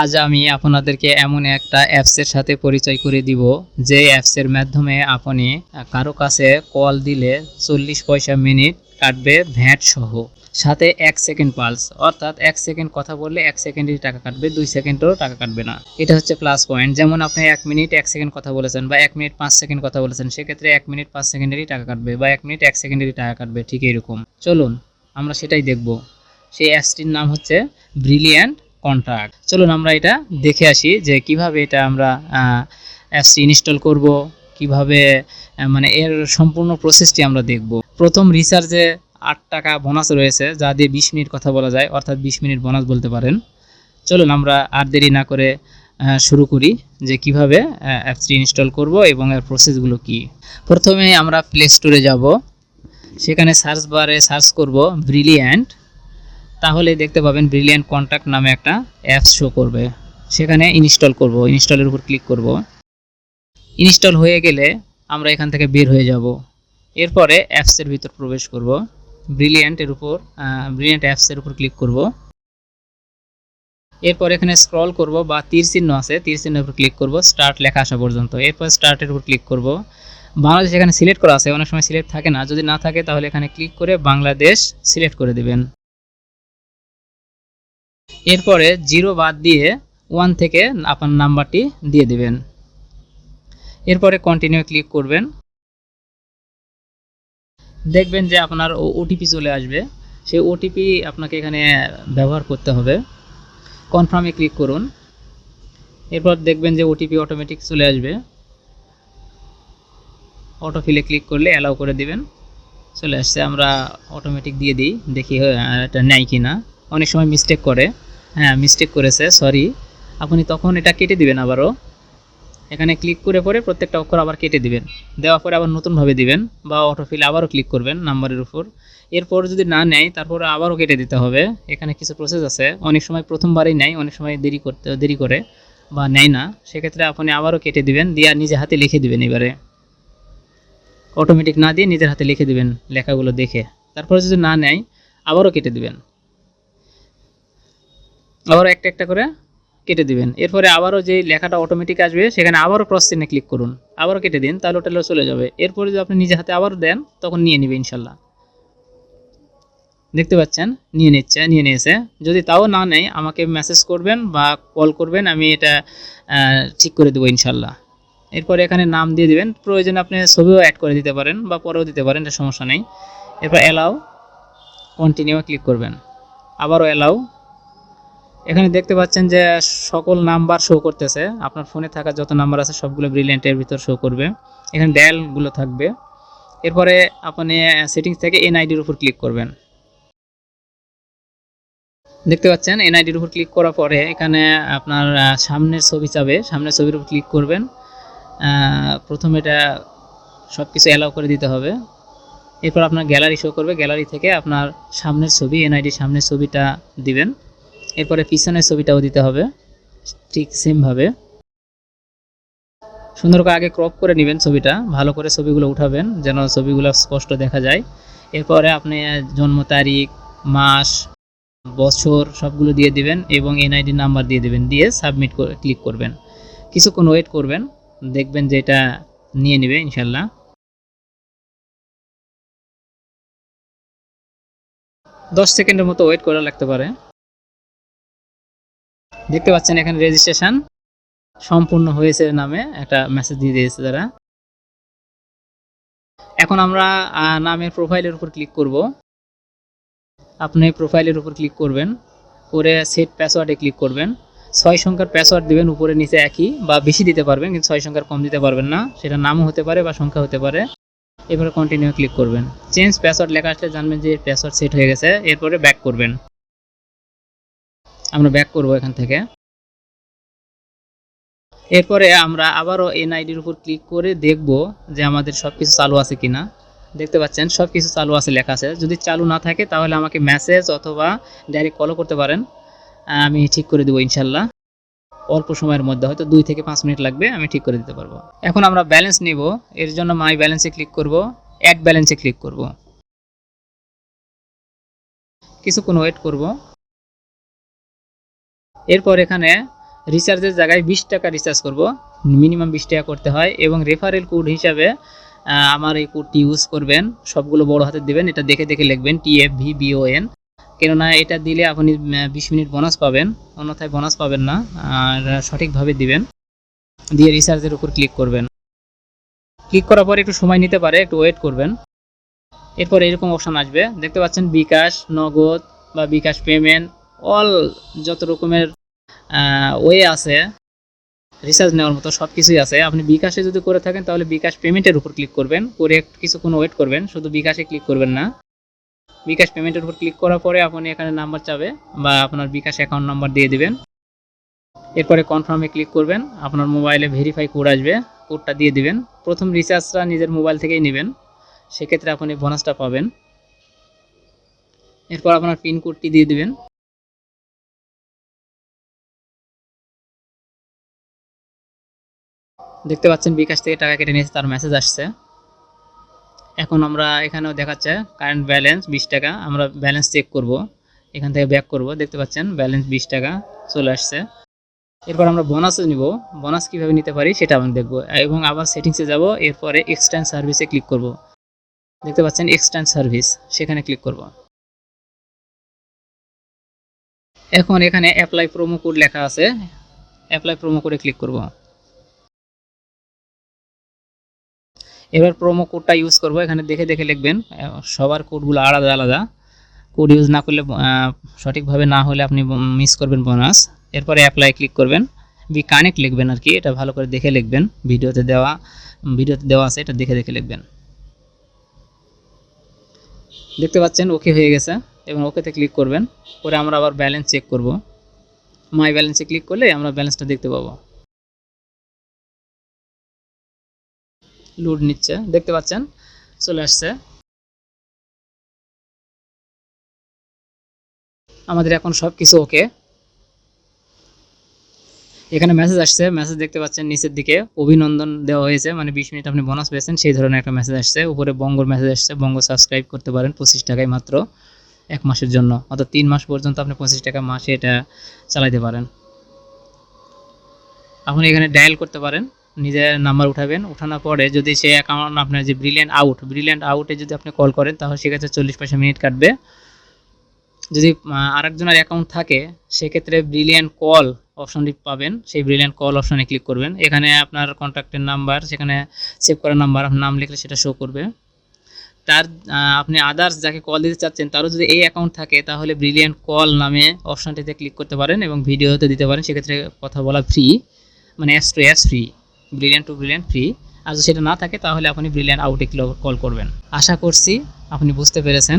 আজ আমি আপনাদেরকে এমন একটা অ্যাপসের সাথে পরিচয় করে দিব, যে অ্যাপসের মাধ্যমে আপনি কারও কাছে কল দিলে চল্লিশ পয়সা মিনিট কাটবে ভ্যাট সহ। সাথে এক সেকেন্ড পালস অর্থাৎ এক সেকেন্ড কথা বললে এক সেকেন্ডেরই টাকা কাটবে, দুই সেকেন্ডেরও টাকা কাটবে না। এটা হচ্ছে প্লাস পয়েন্ট যেমন আপনি এক মিনিট এক সেকেন্ড কথা বলেছেন বা এক মিনিট পাঁচ সেকেন্ড কথা বলেছেন, সেক্ষেত্রে এক মিনিট পাঁচ সেকেন্ডেরই টাকা কাটবে বা এক মিনিট এক সেকেন্ডেরই টাকা কাটবে, ঠিক এরকম। চলুন, আমরা সেটাই দেখব। সেই অ্যাপসটির নাম হচ্ছে ব্রিলিয়ান্ট কন্ট্রাক্ট চলুন আমরা এটা দেখে আসি যে কীভাবে এটা আমরা অ্যাপসটি ইনস্টল করব, কীভাবে মানে এর সম্পূর্ণ প্রসেসটি আমরা দেখব। প্রথম রিচার্জে আট টাকা বোনাস রয়েছে, যা দিয়ে বিশ মিনিট কথা বলা যায়, অর্থাৎ বিশ মিনিট বোনাস বলতে পারেন। চলুন আমরা আর দেরি না করে শুরু করি যে কীভাবে অ্যাপসটি ইনস্টল করব এবং এর প্রসেসগুলো কি। প্রথমে আমরা প্লে স্টোরে যাব। সেখানে সার্চ বারে সার্চ করব ব্রিলিয়ান্ট তাহলে দেখতে পাবেন ব্রিলিয়ান্ট কন্ট্যাক্ট নামে একটা অ্যাপস শো করবে। সেখানে ইনস্টল করব ইনস্টলের উপর ক্লিক করব। ইনস্টল হয়ে গেলে আমরা এখান থেকে বের হয়ে যাব। এরপরে অ্যাপসের ভিতর প্রবেশ করব। ব্রিলিয়ান্টের উপর ব্রিলিয়ান্ট অ্যাপসের উপর ক্লিক করব। এরপর এখানে স্ক্রল করব বা তীর চিহ্ন আছে, তীর চিহ্নের উপর ক্লিক করব স্টার্ট লেখা আসা পর্যন্ত। এরপর স্টার্টের উপর ক্লিক করব। বাংলাদেশ এখানে সিলেক্ট করা আছে, অনেক সময় সিলেক্ট থাকে না। যদি না থাকে তাহলে এখানে ক্লিক করে বাংলাদেশ সিলেক্ট করে দেবেন। এরপরে জিরো বাদ দিয়ে ওয়ান থেকে আপনার নাম্বারটি দিয়ে দিবেন। এরপরে কন্টিনিউ ক্লিক করবেন। দেখবেন যে আপনার ওটিপি চলে আসবে। সেই ওটিপি আপনাকে এখানে ব্যবহার করতে হবে। কনফার্মে ক্লিক করুন। এরপর দেখবেন যে ওটিপি অটোমেটিক চলে আসবে। অটোফিলে ক্লিক করলে অ্যালাউ করে দিবেন। চলে আসছে, আমরা অটোমেটিক দিয়ে দিই, দেখি এটা নেয় কি না অনেক সময় মিস্টেক করে। হ্যাঁ মিস্টেক করেছে সরি আপনি তখন এটা কেটে দিবেন আবারও। এখানে ক্লিক করে পরে প্রত্যেকটা অক্ষর আবার কেটে দিবেন। দেওয়ার পরে আবার নতুনভাবে দিবেন বা অটোফিল আবারও ক্লিক করবেন নাম্বারের উপর। এরপর যদি না নেয়, তারপর আবারও কেটে দিতে হবে। এখানে কিছু প্রসেস আছে। অনেক সময় প্রথমবারই নেয়, অনেক সময় দেরি করতে, দেরি করে বা নেয় না। সেক্ষেত্রে আপনি আবারও কেটে দিবেন, দিয়ে নিজে হাতে লিখে দিবেন এবারে। অটোমেটিক না দিয়ে নিজের হাতে লিখে দিবেন লেখাগুলো দেখে। তারপরে যদি না নেয়, আবারও কেটে দিবেন। আবারও একটা একটা করে কেটে দিবেন। এরপরে আবারও যে লেখাটা অটোমেটিক আসবে, সেখানে আবারও ক্রস চিহ্নে ক্লিক করুন। আবারও কেটে দিন, তাহলে ওটা চলে যাবে। এরপরে যদি আপনি নিজে হাতে আবারও দেন, তখন নিয়ে নেবে ইনশাল্লাহ। দেখতে পাচ্ছেন? নিয়ে নিচ্ছে, নিয়ে নিয়েছে। যদি তাও না নেয়, আমাকে মেসেজ করবেন বা কল করবেন, আমি এটা ঠিক করে দেবো ইনশাল্লাহ। এরপরে এখানে নাম দিয়ে দিবেন। প্রয়োজনে আপনি ছবিও অ্যাড করে দিতে পারেন বা পরেও দিতে পারেন, এটা সমস্যা নেই। এরপর অ্যালাউ কন্টিনিউ ক্লিক করবেন। আবারও অ্যালাউ এখানে দেখতে পাচ্ছেন যে সকল নাম্বার শো করতেছে। আপনার ফোনে থাকা যত নাম্বার আছে সবগুলো ব্রিলিয়েন্টের ভিতর শো করবে। এখানে ডায়ালগুলো থাকবে। এরপরে আপনি সেটিংস থেকে এনআইডির উপর ক্লিক করবেন। দেখতে পাচ্ছেন এনআইডির উপর ক্লিক করার পরে এখানে আপনার সামনের ছবি চাবে। সামনের ছবির উপর ক্লিক করবেন। প্রথমে এটা সব কিছু অ্যালাউ করে দিতে হবে। এরপর আপনার গ্যালারি শো করবে। গ্যালারি থেকে আপনার সামনের ছবি এনআইডির সামনের ছবিটা দিবেন। এরপরে পিছনের ছবিটাও দিতে হবে। ঠিক সেমভাবে সুন্দর করে আগে ক্রপ করে নেবেন ছবিটা। ভালো করে ছবিগুলো উঠাবেন যেন ছবিগুলো স্পষ্ট দেখা যায়। এরপরে আপনি জন্ম তারিখ, মাস, বছর সবগুলো দিয়ে দিবেন এবং এনআইডি নাম্বার দিয়ে দিবেন। দিয়ে সাবমিট ক্লিক করবেন। কিছুক্ষণ ওয়েট করবেন। দেখবেন যে এটা নিয়ে নেবে ইনশাল্লাহ দশ সেকেন্ডের মতো ওয়েট করা লাগতে পারে। দেখতে পাচ্ছেন এখানে রেজিস্ট্রেশন সম্পূর্ণ হয়েছে নামে, একটা মেসেজ দিয়ে দিয়েছে তারা। এখন আমরা নামের প্রোফাইলের উপর ক্লিক করব। আপনি প্রোফাইলের উপর ক্লিক করবেন, করে সেট পাসওয়ার্ডে ক্লিক করবেন। ছয় সংখ্যার পাসওয়ার্ড দেবেন, উপরে নিচে একই, বা বেশি দিতে পারবেন, কিন্তু ছয় সংখ্যার কম দিতে পারবেন না। সেটা নামও হতে পারে বা সংখ্যা হতে পারে। এরপরে কন্টিনিউ ক্লিক করবেন। চেঞ্জ পাসওয়ার্ড লেখা আসলে জানবেন যে পাসওয়ার্ড সেট হয়ে গেছে, এরপরে ব্যাক করবেন। আমরা ব্যাক করব এখান থেকে। এরপরে আমরা আবারও এনআইডির উপর ক্লিক করে দেখব যে আমাদের সব কিছু চালু আছে কিনা। দেখতে পাচ্ছেন সব কিছু চালু আছে, লেখা আছে। যদি চালু না থাকে, তাহলে আমাকে মেসেজ অথবা ডাইরেক্ট কলও করতে পারেন। আমি ঠিক করে দেবো ইনশাল্লাহ। অল্প সময়ের মধ্যে, হয়তো দুই থেকে পাঁচ মিনিট লাগবে, আমি ঠিক করে দিতে পারব। এখন আমরা ব্যালেন্স নিব। এর জন্য মাই ব্যালেন্সে ক্লিক করব অ্যাড ব্যালেন্সে ক্লিক করব। কিছুক্ষণ ওয়েট করব। এরপর এখানে রিচার্জের জায়গায় বিশ টাকা রিচার্জ করব। মিনিমাম বিশ টাকা করতে হয় এবং রেফারেল কোড হিসাবে আমার এই কোডটি ইউজ করবেন। সবগুলো বড় হাতে দেবেন। এটা দেখে দেখে লিখবেন টি এফ ভি বিওএন কেননা এটা দিলে আপনি বিশ মিনিট বোনাস পাবেন। অন্যথায় বোনাস পাবেন না। আর সঠিকভাবে দিবেন। দিয়ে রিচার্জের উপর ক্লিক করবেন। ক্লিক করার পর একটু সময় নিতে পারে, একটু ওয়েট করবেন। এরপর এরকম অপশন আসবে। দেখতে পাচ্ছেন বিকাশ, নগদ বা বিকাশ পেমেন্ট অল যত রকমের ওয়ে আছে রিচার্জ নেওয়ার মতো সব কিছুই আছে, আপনি বিকাশে যদি করে থাকেন তাহলে বিকাশ পেমেন্টের উপর ক্লিক করবেন, করে কিছুক্ষণ ওয়েট করবেন, শুধু বিকাশে ক্লিক করবেন না। বিকাশ পেমেন্টের উপর ক্লিক করার পরে আপনি এখানে নাম্বার চাবে বা আপনার বিকাশ অ্যাকাউন্ট নাম্বার দিয়ে দিবেন। এরপরে কনফার্মে ক্লিক করবেন, আপনার মোবাইলে ভেরিফাই কোড আসবে কোডটা দিয়ে দিবেন। প্রথম রিচার্জটা নিজের মোবাইল থেকেই নেবেন, সেক্ষেত্রে আপনি বোনাসটা পাবেন। এরপর আপনার পিন কোডটি দিয়ে দিবেন। দেখতে পাচ্ছেন বিকাশ থেকে টাকা কেটে নিয়েছে, তার মেসেজ আসছে। এখন আমরা এখানেও দেখাচ্ছে কারেন্ট ব্যালেন্স বিশ টাকা, আমরা ব্যালেন্স চেক করব, এখান থেকে ব্যাক করব, দেখতে পাচ্ছেন ব্যালেন্স বিশ টাকা চলে আসছে। এরপর আমরা বোনাস নিব বোনাস কীভাবে নিতে পারি সেটা আমরা দেখব, এবং আবার সেটিংসে যাব, এরপরে এক্সটেন্ড সার্ভিসে ক্লিক করব। দেখতে পাচ্ছেন এক্সটেন্ড সার্ভিস সেখানে ক্লিক করব। এখন এখানে অ্যাপ্লাই প্রোমো কোড লেখা আছে অ্যাপ্লাই প্রোমো কোডে ক্লিক করব। এবার প্রোমো কোডটা ইউজ করব, এখানে দেখে দেখে লিখবেন। সবার কোডগুলো আলাদা আলাদা। কোড ইউজ না করলে সঠিকভাবে না হলে আপনি মিস করবেন বোনাস এরপরে অ্যাপ্লাই ক্লিক করবেন। বি কানেক্ট লিখবেন আর কি, এটা ভালো করে দেখে লিখবেন। ভিডিওতে দেওয়া ভিডিওতে দেওয়া আছে, এটা দেখে দেখে লিখবেন। দেখতে পাচ্ছেন ওকে হয়ে গেছে। এবং ওকেতে ক্লিক করবেন। পরে আমরা আবার ব্যালেন্স চেক করব। মাই ব্যালেন্সে ক্লিক করলে আমরা ব্যালেন্সটা দেখতে পাবো। লোড নিচ্ছে। দেখতে পাচ্ছেন, চলে আসছে। আমাদের এখন সব কিছু ওকে এখানে মেসেজ আসছে মেসেজ দেখতে পাচ্ছেন নিচের দিকে। অভিনন্দন দেওয়া হয়েছে মানে বিশ মিনিট আপনি বোনাস পেয়েছেন, সেই ধরনের একটা মেসেজ আসছে। উপরে বঙ্গর মেসেজ আসছে, বঙ্গ সাবস্ক্রাইব করতে পারেন পঁচিশ টাকায় মাত্র এক মাসের জন্য। অর্থাৎ তিন মাস পর্যন্ত আপনি পঁচিশ টাকা মাসে এটা চালাইতে পারেন। আপনি এখানে ডায়াল করতে পারেন। নিজের নাম্বার উঠাবেন। উঠানোর পরে যদি সে অ্যাকাউন্ট আপনার যে ব্রিলিয়ান্ট আউট ব্রিলিয়ান্ট আউটে যদি আপনি কল করেন, তাহলে সেক্ষেত্রে চল্লিশ পয়সা মিনিট কাটবে। যদি আরেকজনের অ্যাকাউন্ট থাকে, সেক্ষেত্রে ব্রিলিয়ান্ট কল অপশনটি পাবেন। সেই ব্রিলিয়ান্ট কল অপশনে ক্লিক করবেন। এখানে আপনার কন্ট্যাক্টের নাম্বার সেখানে সেভ করা নাম্বার নাম লিখলে সেটা শো করবে। তার আপনি আদার্স যাকে কল দিতে চাচ্ছেন, তারও যদি এই অ্যাকাউন্ট থাকে, তাহলে ব্রিলিয়ান্ট কল নামে অপশনটিতে ক্লিক করতে পারেন এবং ভিডিওতে দিতে পারেন। সেক্ষেত্রে কথা বলা ফ্রি মানে ace to ace free brilliant to brilliant free আর যদি সেটা না থাকে, তাহলে আপনি ব্রিলিয়ান্ট আউটে কল করবেন। আশা করছি আপনি বুঝতে পেরেছেন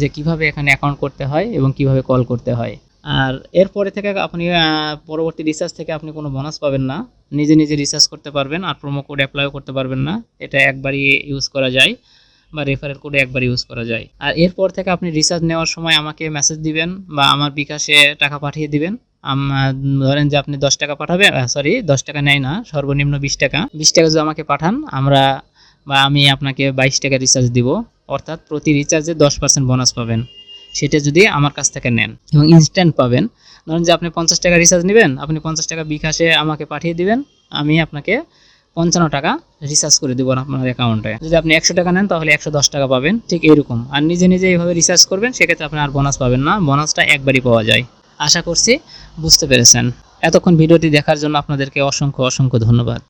যে কীভাবে এখানে অ্যাকাউন্ট করতে হয় এবং কীভাবে কল করতে হয়। আর এরপরে থেকে আপনি পরবর্তী রিসার্চ থেকে আপনি কোনো বোনাস পাবেন না। নিজে নিজে রিসার্চ করতে পারবেন আর প্রোমো কোড অ্যাপ্লাইও করতে পারবেন না। এটা একবারই ইউজ করা যায় বা রেফারেল কোডে একবার ইউজ করা যায়। আর এরপর থেকে আপনি রিসার্চ নেওয়ার সময় আমাকে মেসেজ দিবেন বা আমার বিকাশে টাকা পাঠিয়ে দিবেন। ধরেন যে আপনি দশ টাকা পাঠাবেন সরি দশ টাকা নেয় না, সর্বনিম্ন বিশ টাকা। বিশ টাকা যদি আমাকে পাঠান, আমরা বা আমি আপনাকে বাইশ টাকা রিচার্জ দিব। অর্থাৎ প্রতি রিচার্জে দশ পার্সেন্ট বোনাস পাবেন। সেটা যদি আমার কাছ থেকে নেন এবং ইনস্ট্যান্ট পাবেন। ধরেন যে আপনি পঞ্চাশ টাকা রিচার্জ নেবেন, আপনি পঞ্চাশ টাকা বিকাশে আমাকে পাঠিয়ে দিবেন, আমি আপনাকে পঞ্চান্ন টাকা রিচার্জ করে দেবো আপনার অ্যাকাউন্টে যদি আপনি একশো টাকা নেন, তাহলে একশো দশ টাকা পাবেন। ঠিক এরকম আর নিজে নিজে এইভাবে রিচার্জ করবেন, সেক্ষেত্রে আপনি আর বোনাস পাবেন না। বোনাসটা একবারই পাওয়া যায়। আশা করছি বুঝতে পেরেছেন। এতক্ষণ ভিডিওটি দেখার জন্য আপনাদেরকে অসংখ্য অসংখ্য ধন্যবাদ।